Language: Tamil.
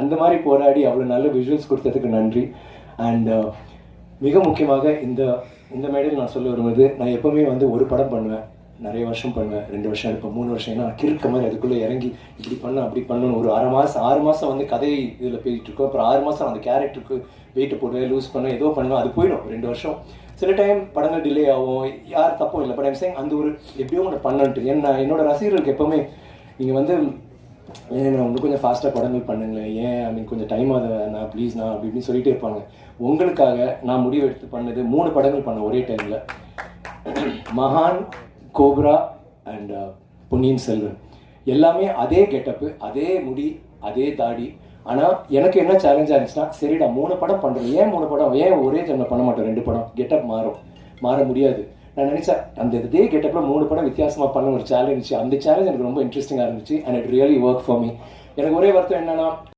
அந்த மாதிரி போராடி அவ்வளோ நல்ல விஷுவல்ஸ் கொடுத்ததுக்கு நன்றி. அண்ட் uh, மிக முக்கியமாக இந்த இந்த மேடையில் நான் சொல்ல வரும்போது நான் எப்பவுமே வந்து ஒரு படம் பண்ணுவேன் நிறைய வருஷம் பண்ணுவேன் ரெண்டு வருஷம் இப்போ மூணு வருஷம். ஏன்னா கிறுக்க மாதிரி அதுக்குள்ளே இறங்கி இப்படி பண்ண அப்படி பண்ணணும் ஒரு அரை மாதம் ஆறு மாதம் வந்து கதை இதில் போயிட்டு இருக்கோம். அப்புறம் ஆறு மாதம் அந்த கேரக்டருக்கு வெயிட்டு போடுவேன் லூஸ் பண்ண ஏதோ பண்ணுவேன் அது போயிடும் ரெண்டு வருஷம். சில டைம் படங்கள் டிலே ஆகும் யார் தப்பும் இல்லை. பட் ஐம் சேங் அந்த ஒரு எப்படியோ ஒன்று பண்ணன்ட்டு ஏன்னா என்னோட ரசிகர்களுக்கு எப்பவுமே நீங்கள் வந்து ஏன் வந்து கொஞ்சம் ஃபாஸ்ட்டாக படங்கள் பண்ணுங்களேன். ஏன் ஐ மீன் கொஞ்சம் டைம் ஆகுது. நான் ப்ளீஸ் நான் அப்படி இப்படின்னு சொல்லிட்டே இருப்பாங்க உங்களுக்காக நான் முடிவு எடுத்து பண்ணது மூணு படங்கள் பண்ண ஒரே டைமில் மகான் Cobra and uh, Ponniyin Selvan. எல்லாமே அதே கெட்டப்பு அதே முடி அதே தாடி. ஆனால் எனக்கு என்ன சேலஞ்சாக இருந்துச்சுன்னா சரிடா மூணு படம் பண்ணுறேன் ஏன் மூணு படம்? ஏன் ஒரே ஜென்ம பண்ண மாட்டோம்? ரெண்டு படம். கெட்டப் மாறும். மாற முடியாது. நான் நினைச்சேன் அந்த இதே கெட்டப்பில் மூணு படம் வித்தியாசமாக பண்ண ஒரு சேலஞ்ச் அந்த சேலஞ்ச் எனக்கு ரொம்ப இன்ட்ரெஸ்டிங்காக இருந்துச்சு and it really work for me எனக்கு ஒரே வருத்தம் என்னன்னா